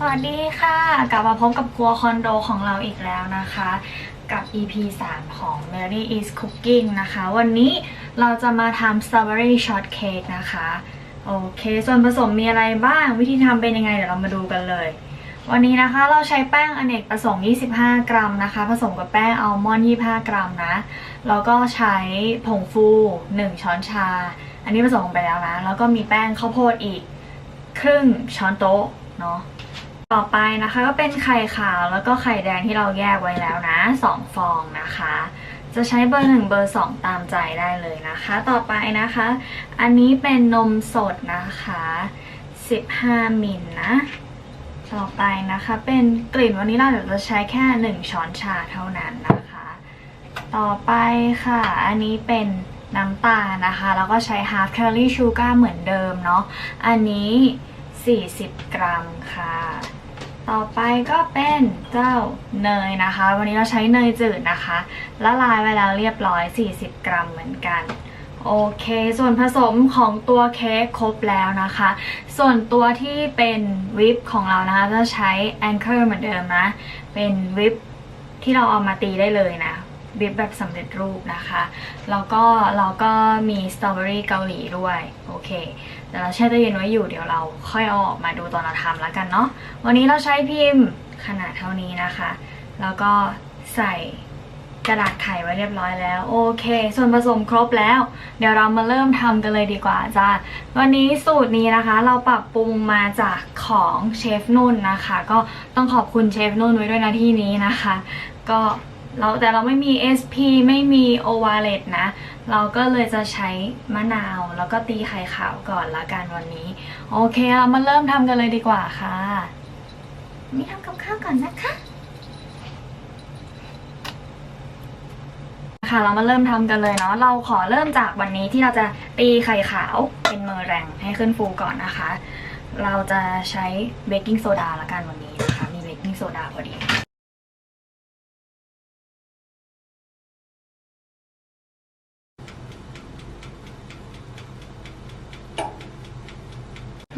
สวัสดีค่ะ กลับมาพบกับครัวคอนโดของเราอีกแล้วนะคะ กับ EP 3 ของ Mary is Cooking นะคะ วันนี้เราจะมาทำ Strawberry Shortcake นะคะ โอเค ส่วนผสมมีอะไรบ้าง วิธีทำเป็นยังไง เดี๋ยวเรามาดูกันเลย วันนี้นะคะเราใช้แป้งอเนกประสงค์ 25 กรัมนะคะ ผสมกับแป้งอัลมอนด์ 25 กรัมนะ แล้วก็ใช้ผงฟู 1 ช้อนชา อันนี้ผสมลงไปแล้วนะ แล้วก็มีแป้งข้าวโพดอีก ครึ่งช้อนโต๊ะเนาะ ต่อไปนะคะก็เป็นไข่ขาวแล้วก็ไข่แดงที่เราแยกไว้แล้วนะ 2 ฟองนะคะ จะใช้เบอร์ 1 เบอร์ 2 ตามใจได้เลยนะคะ ต่อไปนะคะ อันนี้เป็นนมสดนะคะ 15 มิลนะต่อไปนะคะเป็นกลิ่นวานิลลาเดี๋ยวจะใช้แค่ 1 ช้อนชาเท่านั้นนะคะ ต่อไปค่ะ อันนี้เป็นน้ำตาลนะคะ แล้วก็ใช้ half calorie sugar เหมือนเดิมเนาะอันนี้ 40 กรัมค่ะ ต่อไปก็เป็นเจ้าเนยนะคะ วันนี้เราใช้เนยจืดนะคะละลายไว้แล้วเรียบร้อย 40 กรัมเหมือนกันโอเค ส่วนผสมของตัวเค้กครบแล้วนะคะ ส่วนตัวที่เป็นวิปของเรานะคะจะใช้ Anchor เหมือนเดิมนะ เป็นวิปที่เราเอามาตีได้เลยนะ วิปแบบสำเร็จรูปนะคะ แล้วก็เราก็มีสตรอเบอรี่เกาหลีด้วย โอเค เดี๋ยวเราแช่ตู้เย็นไว้อยู่เดี๋ยวเราค่อยเอาออกมาดูตอนเราทำแล้วกันเนาะวันนี้เราใช้พิมพ์ขนาดเท่านี้นะคะ แล้วก็ใส่กระดาษไขไว้เรียบร้อยแล้วโอเค ส่วนผสมครบแล้ว เดี๋ยวเรามาเริ่มทำกันเลยดีกว่าจ้าวันนี้สูตรนี้นะคะ เราปรับปรุงมาจากของเชฟนุ่นนะคะ ก็ต้องขอบคุณเชฟนุ่นไว้ด้วยนะที่นี้นะคะ ก็ เราแต่เราไม่มี SP ไม่มีโอวาเลตนะ เราก็เลยจะใช้มะนาว แล้วก็ตีไข่ขาวก่อนละกันวันนี้ โอเคเรามาเริ่มทำกันเลยดีกว่าค่ะนี่ทำกับข้าวก่อนนะคะค่ะเรามาเริ่มทำกันเลยเนาะเราขอเริ่มจากวันนี้ที่เราจะตีไข่ขาวเป็นเมอแรงให้ขึ้นฟูก่อนนะคะ เราจะใช้เบกกิ้งโซดาละกันวันนี้นะคะ มีเบกกิ้งโซดาพอดี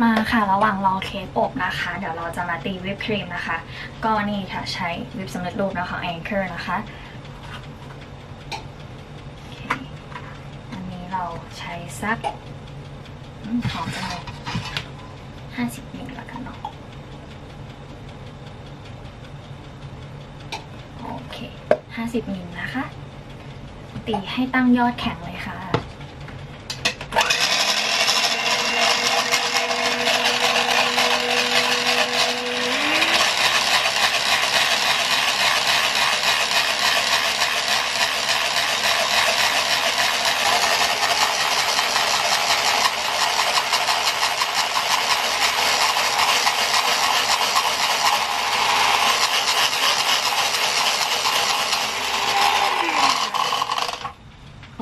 มา ค่ะ ระหว่างรอเค้กอบนะคะ เดี๋ยวเราจะมาตีวิปครีมนะคะ ก็นี่ค่ะใช้วิปสำเร็จรูปนะคะ Anchor นะคะอเคอันนี้เราใช้สักหอมจังเลยห้าสิบมิลละกันเนาะโอเคห้าสิบมิลนะคะ ตีให้ตั้งยอดแข็งเลยค่ะ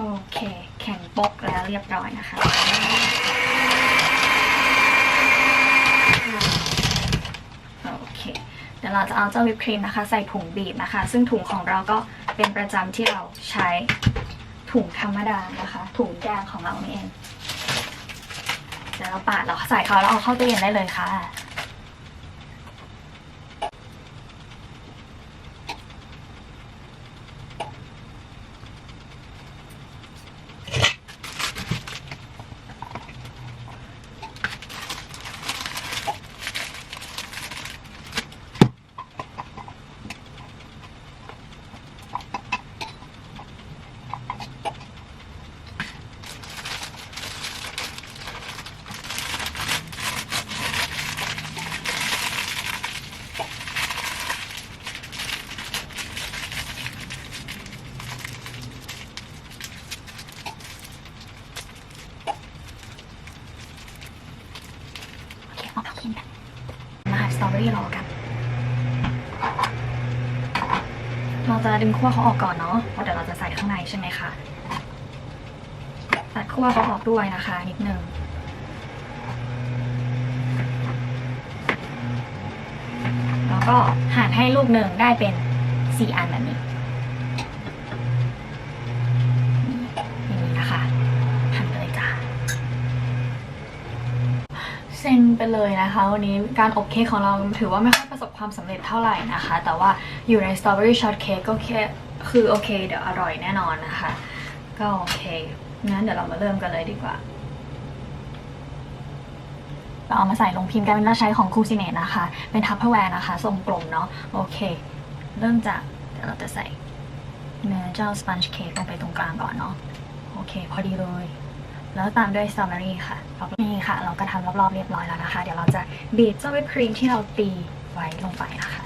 โอเค แข็งปกแล้ว เรียบร้อยนะคะ โอเค เดี๋ยวเราจะเอาเจ้าวิปครีมนะคะ ใส่ถุงบีบนะคะ ซึ่งถุงของเราก็เป็นประจำที่เราใช้ถุงธรรมดานะคะ ถุงแดงของเรานี่เอง เดี๋ยวเราปาดเราใส่เขาแล้วเอาเข้าตู้เย็นได้เลยค่ะ โอเคเอาเข้าตู้เย็นกันมาหั่นสต รี่รอกัน เราจะดึงขั้วเขาออกก่อนเนาะเพราะเดี๋ยวเราจะใส่ข้างในใช่ไหมคะตัดขั้วเขาออกด้วยนะคะ นิดนึงแล้วก็หั่นให้ลูกหนึ่งได้เป็นสี่อันแบบนี้ อย่างนี้นะคะหั่น ไปเลยนะคะ วันนี้การอบเค้กของเราถือว่าไม่ค่อยประสบความสำเร็จเท่าไหร่นะคะ แต่ว่าอยู่ในสตรอเบอรี่ช็อตเค้กก็แค่คือโอเคเดี๋ยวอร่อยแน่นอนนะคะ ก็โอเคงั้นเดี๋ยวเรามาเริ่มกันเลยดีกว่าเราเอามาใส่ลงพิมพ์กันเป็นเราใช้ของคูซิเนตนะคะ เป็นทัพเปอร์แวร์นะคะ ทรงกลมเนาะโอเค เริ่มจากเดี๋ยวเราจะใส่เนื้อเจ้าสปันช์เค้กลงไปตรงกลางก่อนเนาะโอเค พอดีเลย แล้วตามด้วยสตรอเบอรี่ค่ะนี่ค่ะ เราก็ทำรอบๆเรียบร้อยแล้วนะคะ เดี๋ยวเราจะบีบเจ้าวิปครีมที่เราตีไว้ลงไปนะคะ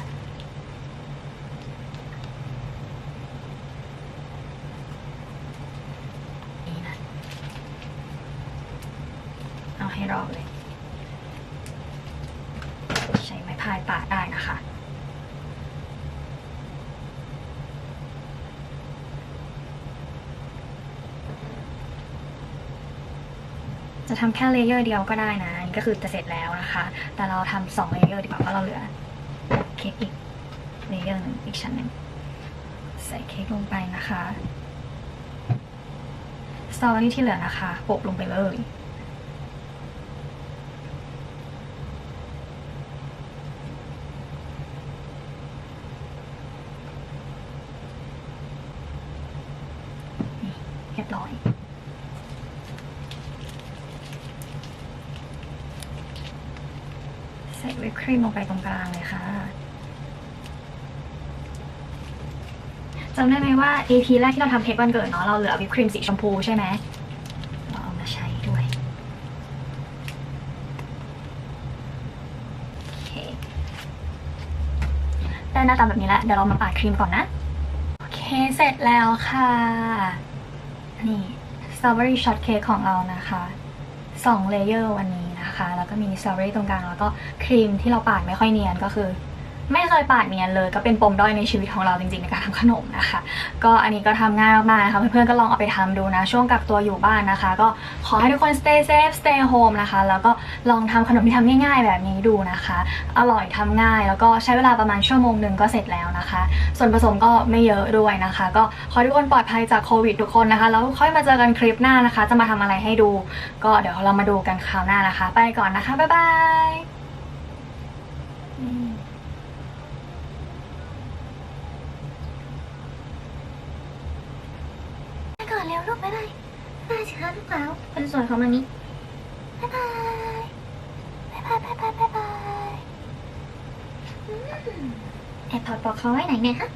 นี่นะเอาให้รอบเลย ใช้ไม้พายปาดได้นะคะ จะทำแค่เลเยอร์เดียวก็ได้นะอันนี่ก็คือจะเสร็จแล้วนะคะ แต่เราทำสองเลเยอร์ดีกว่าเพราะเราเหลือเค้กอีกเลเยอร์หนึ่งอีกชั้นหนึ่งใส่เค้กลงไปนะคะสตรอเบอรี่ที่เหลือนะคะโปะลงไปเลยเรียบร้อย ใส่วิปครีมลงไปตรงกลางเลยค่ะจำได้ไหมว่า EP แรกที่เราทำเค้กวันเกิดเนาะเราเหลือวิปครีมสีชมพูใช่ไหมเราเอามาใช้ด้วยโอเคได้หน้าตาแบบนี้แล้วเดี๋ยวเรามาปาดครีมก่อนนะโอเคเสร็จแล้วค่ะ นี่สตรอเบอรี่ช็อตเค้กของเรานะคะสองเลเยอร์วันนี้ นะคะ แล้วก็มีสตรอเบอรี่ตรงกลาง แล้วก็ครีมที่เราปาดไม่ค่อยเนียนก็คือ ไม่เคยปาดเนียนเลย ก็เป็นปมด้อยในชีวิตของเราจริงๆในการทำขนมนะคะ ก็อันนี้ก็ทำง่ายมากๆนะคะเพื่อนๆก็ลองเอาไปทำดูนะ ช่วงกักตัวอยู่บ้านนะคะ ก็ขอให้ทุกคน stay safe stay home นะคะ แล้วก็ลองทำขนมที่ทำง่าย ๆ แบบนี้ดูนะคะ อร่อยทำง่ายแล้วก็ใช้เวลาประมาณชั่วโมงหนึ่งก็เสร็จแล้วนะคะ ส่วนผสมก็ไม่เยอะด้วยนะคะ ก็ขอทุกคนปลอดภัยจากโควิดทุกคนนะคะแล้วค่อยมาเจอกันคลิปหน้านะคะ จะมาทำอะไรให้ดู ก็เดี๋ยวเรามาดูกันคราวหน้านะคะ ไปก่อนนะคะบ๊ายบายอืม ไป ก่อนเร็วลูกบ๊ายบายบ๊ายบายสิคะลูกสาวคนสวยของมันนี้บ๊ายบายบ๊ายบายบ๊ายบายบ๊ายบายอืมแอบถอดปลอกคอไว้ไหนเนี่ยฮะ